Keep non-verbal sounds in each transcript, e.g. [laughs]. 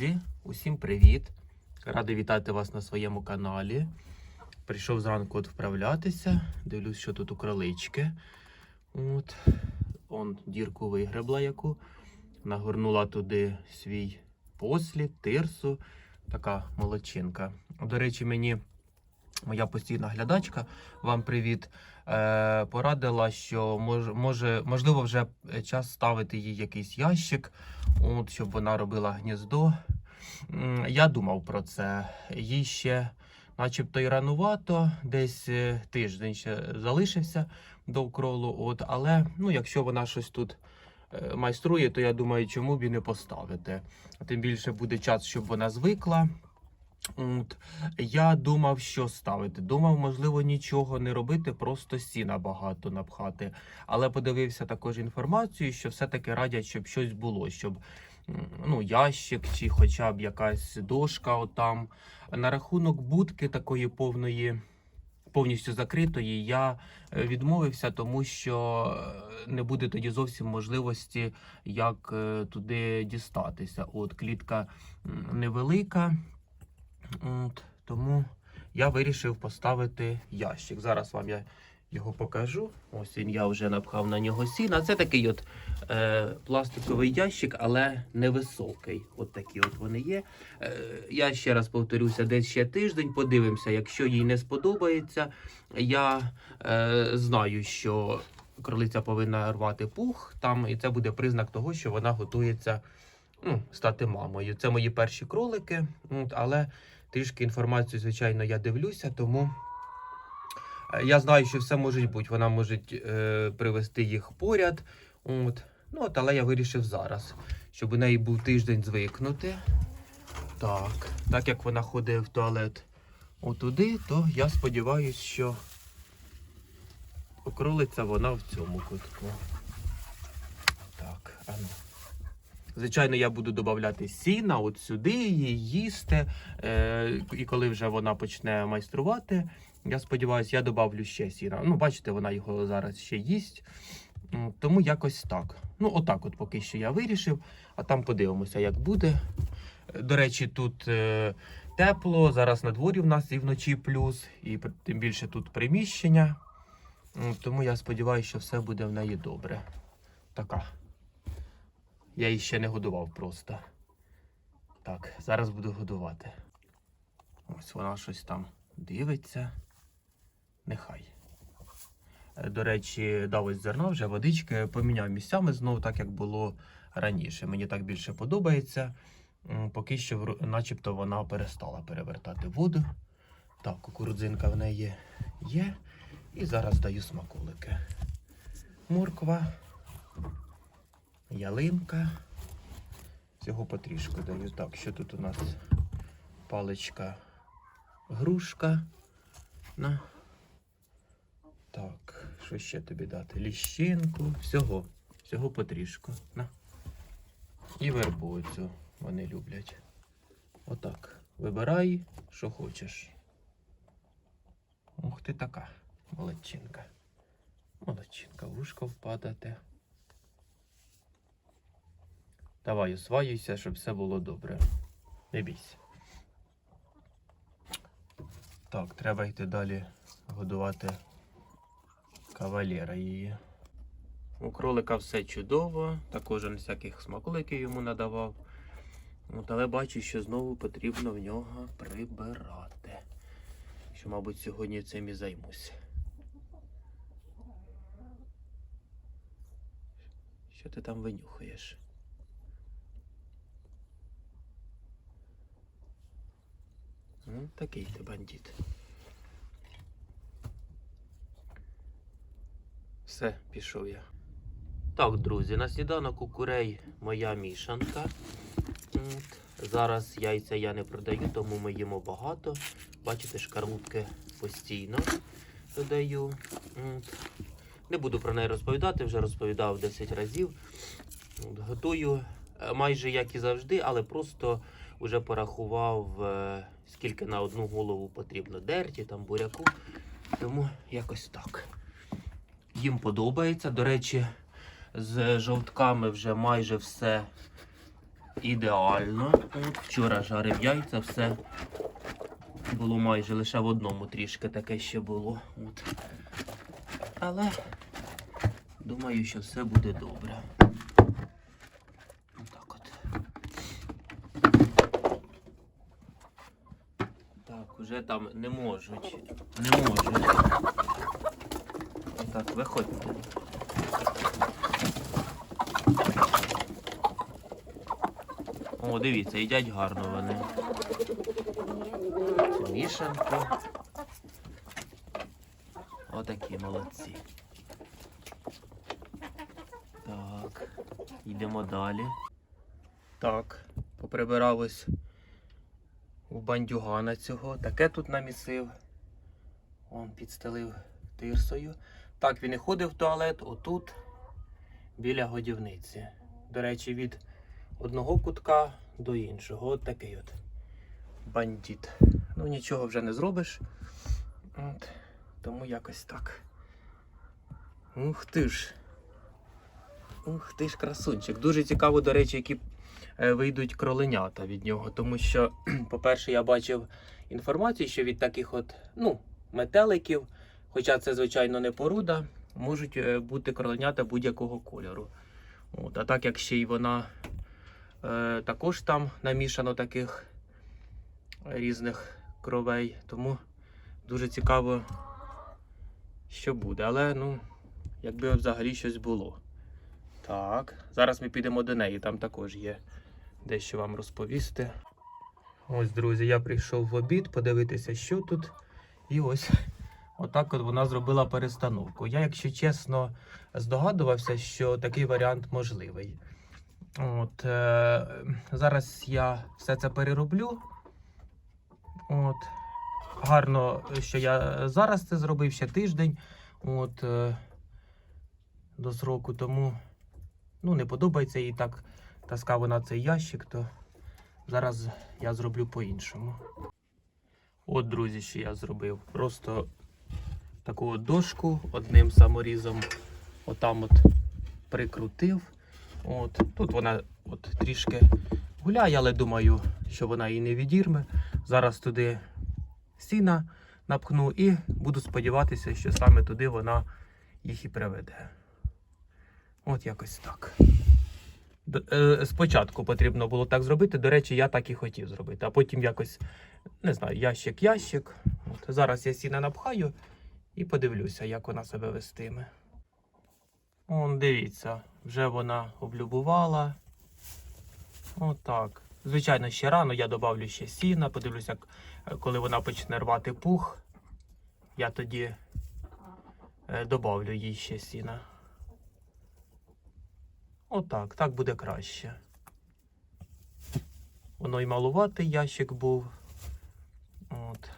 Друзі, усім привіт! Радий вітати вас на своєму каналі. Прийшов зранку от вправлятися. Дивлюсь, що тут у кролички. От. Он дірку вигребла яку. Нагорнула туди свій послід, тирсу. Така молодчинка. До речі, мені моя постійна глядачка, вам привіт, е, порадила, що мож, може, можливо вже час ставити їй якийсь ящик, от, щоб вона робила гніздо. Я думав про це. Їй ще, начебто, і ранувато, десь е, тиждень ще залишився до укролу. От, але ну, якщо вона щось тут е, майструє, то я думаю, чому б і не поставити. Тим більше буде час, щоб вона звикла. От. Я думав, що ставити. Думав, можливо, нічого не робити, просто сіна багато напхати. Але подивився також інформацію, що все-таки радять, щоб щось було, щоб ну, ящик чи хоча б якась дошка отам. На рахунок будки такої повної. Повністю закритої я е, відмовився, тому що е, не буде тоді зовсім можливості, як е, туди дістатися. От клітка невелика, От, тому я вирішив поставити ящик. Зараз вам я його покажу. Ось він я вже напхав на нього сіна. Це такий от е, пластиковий ящик, але невисокий. От такі от вони є. Е, я ще раз повторюся, десь ще тиждень. Подивимося, якщо їй не сподобається. Я е, знаю, що кролиця повинна рвати пух там, і це буде признак того, що вона готується ну, стати мамою. Це мої перші кролики, але трішки інформацію, звичайно, я дивлюся, тому е, я знаю, що все може бути. Вона може е, привести їх поряд. От. Ну, от, але я вирішив зараз, щоб у неї був тиждень звикнути. Так, так як вона ходить в туалет отуди, то я сподіваюся, що окролиться вона в цьому кутку. Так, а ну. Звичайно, я буду додавати сіна от сюди, її їсти. Е, і коли вже вона почне майструвати, я сподіваюся, я додавлю ще сіна. Ну, бачите, вона його зараз ще їсть. Тому якось так. Ну, отак, от поки що я вирішив, а там подивимося, як буде. До речі, тут е, тепло. Зараз на дворі в нас і вночі плюс, і тим більше тут приміщення. Тому я сподіваюся, що все буде в неї добре. Така. Я її ще не годував просто. Так, зараз буду годувати. Ось вона щось там дивиться. Нехай. Е, До речі, дав ось зерно вже водички, поміняв місцями знову, так як було раніше. Мені так більше подобається. Поки що, начебто, вона перестала перевертати воду. Так, кукурудзинка в неї є. І зараз даю смаколики. Морква ялинка. Всього потрішку даю. Так, що тут у нас паличка грушка. На. Так, що ще тобі дати? Ліщинку. Всього. Всього потрішку. На. І вербу цю вони люблять. Отак. Вибирай, що хочеш. Ух ти така. Молодчинка. Молодчинка, в ушко впадати. Давай, осваюйся, щоб все було добре. Не бійся. Так, треба йти далі годувати кавалера її. У кролика все чудово, також він всяких смаколиків йому надавав. От, але бачу, що знову потрібно в нього прибирати. Що, мабуть, сьогодні цим і займусь. Що ти там винюхаєш? Такий ти бандит. Все, пішов я. Так, друзі, на сніданок у курей моя мішанка. Зараз яйця я не продаю, тому ми їмо багато. Бачите, шкарлупки постійно додаю. Не буду про неї розповідати, вже розповідав 10 разів. Готую е, майже як і завжди, але просто вже порахував, е, скільки на одну голову потрібно дерті, там буряку. Тому якось так. Їм подобається. До речі, з жовтками вже майже все ідеально. Вчора жарив яйця, все було майже лише в одному трішки таке ще було. От. Але думаю, що все буде добре. Отак от. Уже там не можуть. Не можуть. Так, виходьте. О, дивіться, їдять гарно вони. Цю мішанку. Отакі молодці. Так, йдемо далі. Так, поприбирав ось бандюгана цього. Таке тут намісив. Он підстелив тирсою. Так, він і ходив в туалет отут, біля годівниці. До речі, від одного кутка до іншого. От такий от бандит. Ну нічого вже не зробиш. От. Тому якось так. Ух ти ж. Ух ти ж красунчик. Дуже цікаво, до речі, які вийдуть кроленята від нього. Тому що, [clears throat] по-перше, я бачив інформацію, що від таких от, ну, метеликів, хоча це, звичайно, не поруда, можуть е, бути кроленята будь-якого кольору. От, а так як ще й вона е, також там намішано таких різних кровей, тому дуже цікаво, що буде. Але ну, якби взагалі щось було. Так, зараз ми підемо до неї, там також є дещо вам розповісти. Ось, друзі, я прийшов в обід подивитися, що тут. І ось отак от вона зробила перестановку. Я, якщо чесно, здогадувався, що такий варіант можливий. От, е, зараз я все це перероблю. От, гарно, що я зараз це зробив ще тиждень. От, е, до сроку, тому ну, не подобається їй так таскав вона цей ящик, то зараз я зроблю по-іншому. От, друзі, що я зробив. Просто таку от дошку одним саморізом отам от прикрутив. От. Тут вона от трішки гуляє, але думаю, що вона її не відірме. Зараз туди сіна напхну і буду сподіватися, що саме туди вона їх і приведе. От якось так. Е, Спочатку потрібно було так зробити. До речі, я так і хотів зробити, а потім якось, не знаю, ящик-ящик. От, зараз я сіна напхаю і подивлюся, як вона себе вестиме. Он, дивіться, вже вона облюбувала. Отак. Звичайно, ще рано я додавлю ще сіна, подивлюся, е, коли вона почне рвати пух, я тоді е, добавлю їй ще сіна. Отак, так буде краще. Воно й малуватий ящик був. От.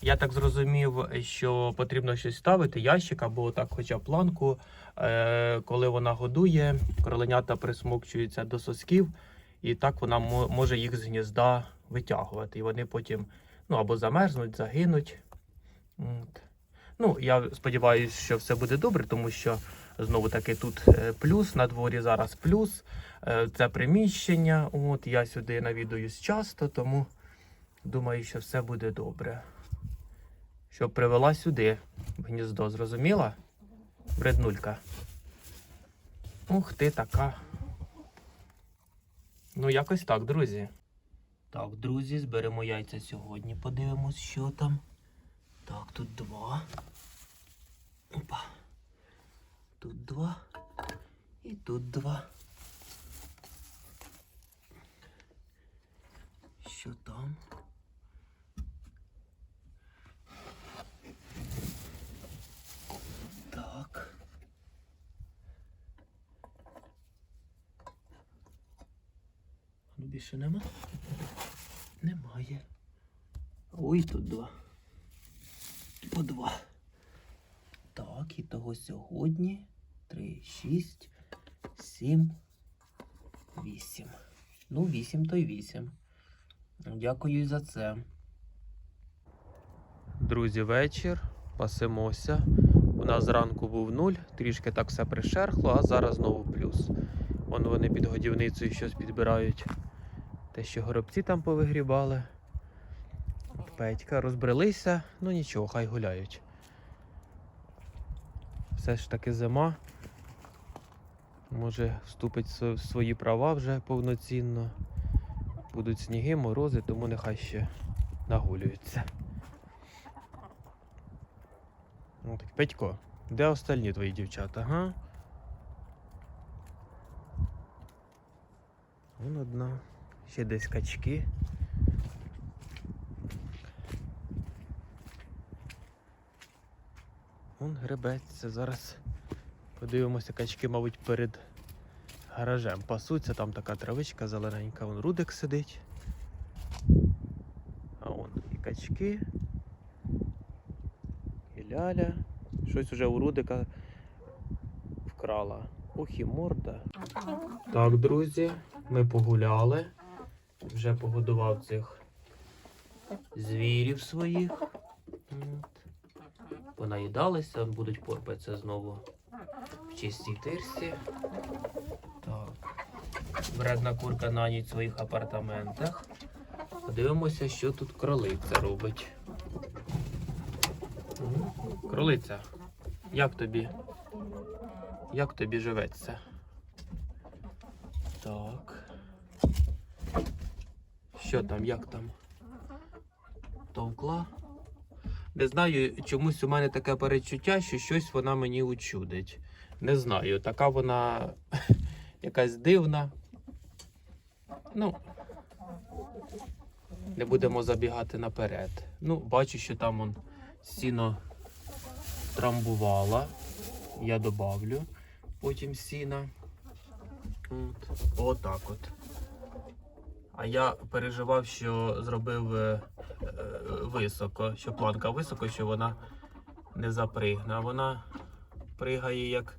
Я так зрозумів, що потрібно щось ставити, ящик або так хоча планку. Е, коли вона годує, кроленята присмокчуються до сосків, і так вона мо- може їх з гнізда витягувати. І вони потім ну, або замерзнуть, загинуть. От. Ну, я сподіваюся, що все буде добре, тому що знову таки тут е, плюс, на дворі зараз плюс. Е, Це приміщення. От я сюди навідуюсь часто, тому думаю, що все буде добре. Щоб привела сюди гніздо, зрозуміла? Бреднулька. Ух ти така. Ну, якось так, друзі. Так, друзі, зберемо яйця сьогодні. Подивимось, що там. Так, тут два. Опа. Тут два. І тут два. Що там? Так. Ну, більше нема? Немає. Ой, тут два. По два. Так, і того сьогодні. Три, шість, сім, вісім. Ну, вісім то й вісім. Дякую за це. Друзі, вечір. Пасемося. У нас зранку був нуль, трішки так все пришерхло, а зараз знову плюс. Вон вони під годівницею щось підбирають. Те, що горобці там повигрібали. Петька розбрелися, ну нічого, хай гуляють. Все ж таки зима. Може вступить в свої права вже повноцінно. Будуть сніги, морози, тому нехай ще нагулюються. Ну так, Петько, де остальні твої дівчата, га? Вон одна. Ще десь качки. Вон гребеться. Зараз подивимося, качки, мабуть, перед гаражем пасуться. Там така травичка зелененька, вон рудик сидить. А вон і качки. І ляля. Щось уже у рудика вкрала. Ох і морда. Так, друзі, ми погуляли. Вже погодував цих звірів своїх. Понаїдалися, будуть порпатися знову чистій тирсі. Так. Вредна курка на ніч в своїх апартаментах. Подивимося, що тут кролиця робить. Кролиця, як тобі? Як тобі живеться? Так. Що там, як там? Товкла? Не знаю, чомусь у мене таке перечуття, що щось вона мені учудить. Не знаю, така вона [laughs] якась дивна. Ну, не будемо забігати наперед. Ну, бачу, що там он сіно трамбувала. Я добавлю потім сіна. От. Отак от. А я переживав, що зробив е, е, високо, що планка високо, що вона не запригне. А вона пригає як,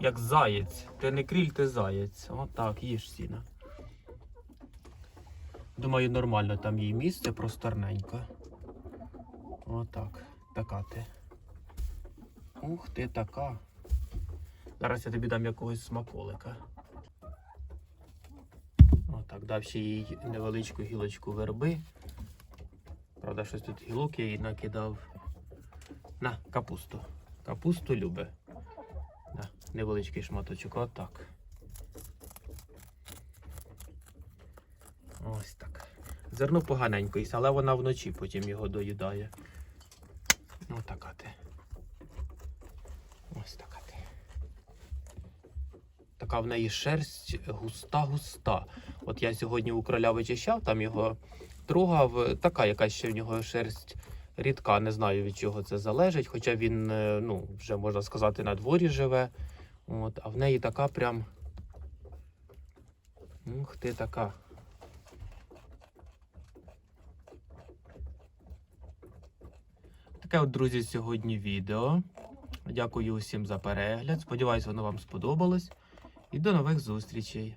як заєць. Ти не кріль, ти заєць. Отак, їж сіна. Думаю, нормально там їй місце, просторненько. Отак. Така ти. Ух ти така. Зараз я тобі дам якогось смаколика. Отак, дав ще їй невеличку гілочку верби. Правда, щось тут гілок я їй накидав. На, капусту. Капусту любе. Невеличкий шматочок. Отак. Ось так. Зерно поганенько але вона вночі потім його доїдає. Отака ти. Ось така ти. Така в неї шерсть густа-густа. От я сьогодні у кроля вичищав, там його трогав. Така якась ще в нього шерсть рідка. Не знаю від чого це залежить. Хоча він, е, ну, вже можна сказати, на дворі живе. От, а в неї така прям. Ух ти така. Таке от, друзі, сьогодні відео. Дякую усім за перегляд. Сподіваюсь, воно вам сподобалось. І до нових зустрічей.